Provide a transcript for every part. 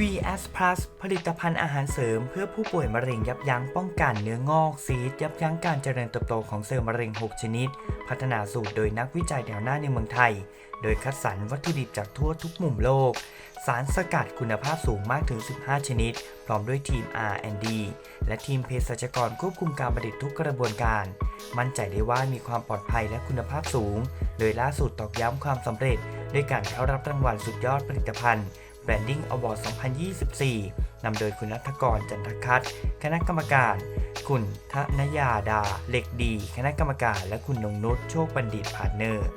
VS Plus ผลิตภัณฑ์อาหารเสริม เพื่อผู้ป่วยมะเร็งยับยั้งป้องกันเนื้องอกซีดยับยั้งการเจริญเติบโตของเซลล์มะเร็ง 6 ชนิด พัฒนาสูตรโดยนักวิจัยแถวหน้าในเมืองไทย โดยคัดสรรวัตถุดิบจากทั่วทุกมุมโลก สารสกัดคุณภาพสูงมากถึง 15 ชนิด พร้อมด้วยทีม R&D และทีมเภสัชกรควบคุมการผลิตทุกกระบวนการ มั่นใจได้ว่ามีความปลอดภัยและคุณภาพสูง โดยล่าสุดตอกย้ำความสำเร็จ ด้วยการเข้ารับรางวัลสุดยอดผลิตภัณฑ์ Branding Award 2024 นำโดยคุณนัทกรจันทคัตคณะกรรมการ คุณธนยาดาเหล็กดี คณะกรรมการ และคุณนงนุชโชคบัณฑิตพาร์ทเนอร์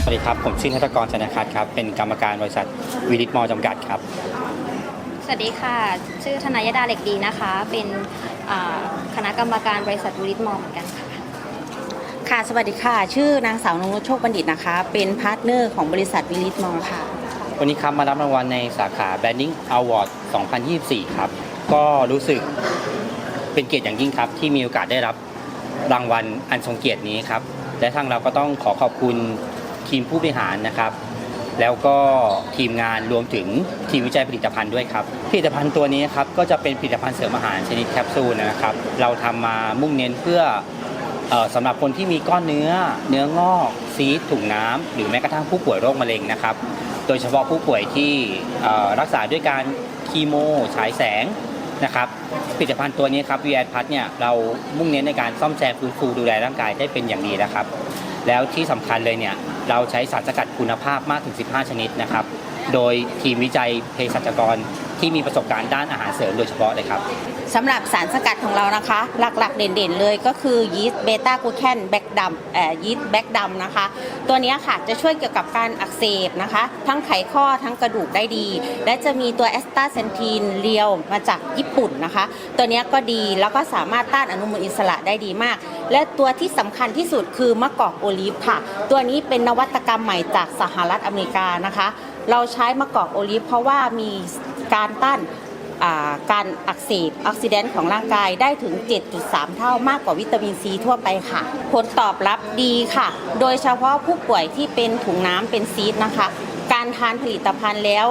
สวัสดีครับ ผมชื่อนัทกรจันทคัตครับ เป็นกรรมการบริษัทวิลิตมอลจำกัดครับ สวัสดีค่ะ ชื่อธนายดาเหล็กดีนะคะ เป็นอ่าคณะกรรมการบริษัทวิลิตมอลเหมือนกันค่ะ ค่ะ สวัสดีค่ะ ชื่อนางสาวนงนุชโชคบัณฑิตนะคะ เป็นพาร์ทเนอร์ของบริษัทวิลิตมอลค่ะ วันนี้ครับมารับรางวัลในสาขา Branding Award 2024 ครับ ก็รู้สึกเป็นเกียรติอย่างยิ่งครับ ที่มีโอกาสได้รับรางวัลอันทรงเกียรตินี้ครับ และทางเราก็ต้องขอขอบคุณทีมผู้บริหารนะครับ แล้วก็ทีมงานรวมถึงทีมวิจัยผลิตภัณฑ์ด้วยครับผลิตภัณฑ์ตัวนี้ครับก็จะเป็นผลิตภัณฑ์เสริมอาหารชนิดแคปซูลนะครับ เราทำมามุ่งเน้นเพื่อ สำหรับคนที่มีก้อนเนื้อ เนื้องอก ซีสถุงน้ำหรือแม้กระทั่งผู้ป่วยโรคมะเร็งนะครับ โดยเฉพาะผู้ป่วยที่รักษาด้วยการคีโมฉายแสงนะครับผลิตภัณฑ์ตัวนี้ครับ v ี p พัทเนี่ยเรามุ่งเน้นในการซ่อมแซมฟื้นฟูดูแลร่างกายได้เป็นอย่างดีนะครับ แล้วที่สำคัญเลยเนี่ยเราใช้สารสกัดคุณภาพมากถึง 15 ชนิดนะครับ โดยทีมวิจัยเภสัชกรที่มีประสบการณ์ด้านอาหารเสริมโดยเฉพาะเลยครับสำหรับสารสกัดของเรานะคะ หลักๆ เด่นๆ เลยก็คือยีสต์เบต้ากูแคนแบคดำเอ่อยีสต์แบคดำนะคะ ตัวนี้ค่ะจะช่วยเกี่ยวกับการอักเสบนะคะ ทั้งไขข้อทั้งกระดูกได้ดี และจะมีตัวแอสตาเซนทีนเรียวมาจากญี่ปุ่นนะคะ ตัวนี้ก็ดีแล้วก็สามารถต้านอนุมูลอิสระได้ดีมาก และตัวที่สำคัญที่สุดคือมะกอกโอลีฟค่ะ ตัวนี้เป็นนวัตกรรมใหม่จากสหรัฐอเมริกานะคะ เราใช้มะกอกโอลีฟเพราะว่ามีการต้านการอักเสบออกซิแดนต์ของร่างกายได้ถึง 7.3 เท่ามากกว่าวิตามินซีทั่วไปค่ะ ผลตอบรับดีค่ะ โดยเฉพาะผู้ป่วยที่เป็นถุงน้ำเป็นซีดนะคะ การทานผลิตภัณฑ์แล้ว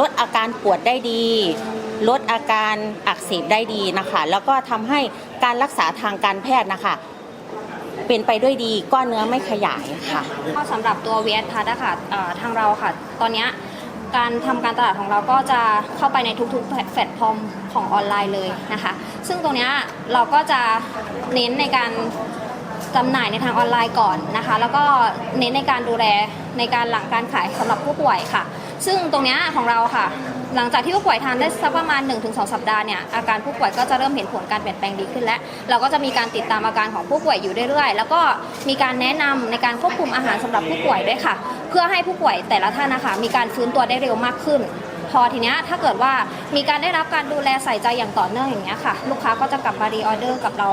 ลดอาการปวดได้ดี ลดอาการอักเสบได้ดีนะคะ แล้วก็ทำให้การรักษาทางการแพทย์นะคะ เป็นไปด้วยดีก้อนเนื้อไม่ขยายค่ะ ก็สำหรับตัว v s พัทค่ะเอ่อทางเราค่ะ ตอนเนี้ยการทำการตลาดของเราก็จะเข้าไปในทุกๆแพลตฟอร์มของออนไลน์เลยนะคะ ซึ่งตรงเนี้ยเราก็จะเน้นในการจำหน่ายในทางออนไลน์ก่อนนะคะ แล้วก็เน้นในการดูแลในการหลังการขายสำหรับผู้ป่วยค่ะ ซึ่งตรงเนี้ยของเราค่ะ หลังจากที่ผู้ป่วยทานได้สักประมาณ 1-2 สัปดาห์เนี่ยอาการผู้ป่วยก็จะเริ่มเห็นผลการเปลี่ยนแปลงดีขึ้นแล้ว เราก็จะมีการติดตามอาการของผู้ป่วยอยู่เรื่อยๆ แล้วก็มีการแนะนำในการควบคุมอาหารสำหรับผู้ป่วยด้วยค่ะ เพื่อให้ผู้ป่วยแต่ละท่านนะคะมีการฟื้นตัวได้เร็วมากขึ้น พอทีเนี้ยถ้าเกิดว่ามีการได้รับการดูแลใส่ใจอย่างต่อเนื่องอย่างเงี้ยค่ะ ลูกค้าก็จะกลับมารีออเดอร์กับเรา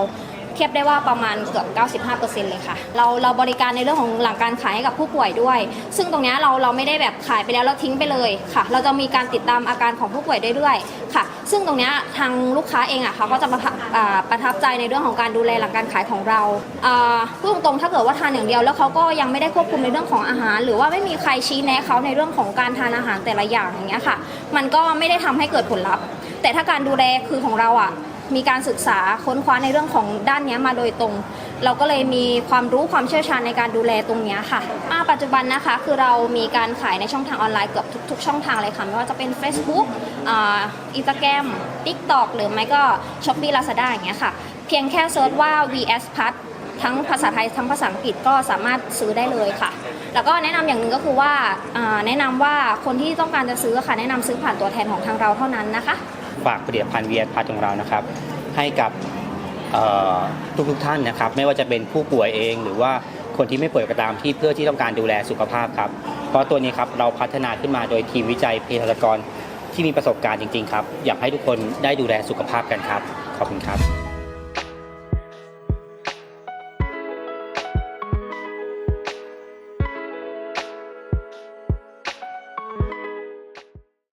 เทียบได้ว่าประมาณเกือบ 95%เลยค่ะ เราเราบริการในเรื่องของหลังการขายให้กับผู้ป่วยด้วย ซึ่งตรงนี้เราเราไม่ได้แบบขายไปแล้วแล้วทิ้งไปเลยค่ะ เราจะมีการติดตามอาการของผู้ป่วยเรื่อยๆค่ะ ซึ่งตรงนี้ทางลูกค้าเองอะเขาก็จะประทับประทับใจในเรื่องของการดูแลหลังการขายของเราพูดตรงๆถ้าเกิดว่าทานอย่างเดียว แล้วเขาก็ยังไม่ได้ควบคุมในเรื่องของอาหาร หรือว่าไม่มีใครชี้แนะเขาในเรื่องของการทานอาหารแต่ละอย่างอย่างเงี้ยค่ะ มันก็ไม่ได้ทำให้เกิดผลลัพธ์ แต่ถ้าการดูแลคือของเราอะ มีการศึกษาค้นคว้าในเรื่องของด้านนี้มาโดยตรง เราก็เลยมีความรู้ความเชี่ยวชาญในการดูแลตรงนี้ค่ะอ่าปัจจุบันนะคะ คือเรามีการขายในช่องทางออนไลน์เกือบทุกๆช่องทางเลยค่ะ ไม่ว่าจะเป็น Facebook อินสตาแกรม TikTok หรือไม่ก็ Shopee Lazada อย่างเงี้ยค่ะ เพียงแค่เซิร์ชว่า VS p a t ทั้งภาษาไทยทั้งภาษาอังกฤษก็สามารถซื้อได้เลยค่ะ แล้วก็แนะนำอย่างหนึ่งก็คือว่าอ่าแนะนำว่าคนที่ต้องการจะซื้อค่ะแนะนำซื้อผ่านตัวแทนของทางเราเท่านั้นนะคะ ฝากผลิตภัณฑ์ v ี p พัทของเรานะครับ ให้กับทุกทุกๆท่านนะครับ ไม่ว่าจะเป็นผู้ป่วยเอง หรือว่าคนที่ไม่ป่วยก็ตามที่เพื่อที่ต้องการดูแลสุขภาพครับ เพราะตัวนี้ครับเราพัฒนาขึ้นมาโดยทีมวิจัยเภสัชกรที่มีประสบการณ์จริง ๆ ครับ อยากให้ทุกคนได้ดูแลสุขภาพกันครับ ขอบคุณครับ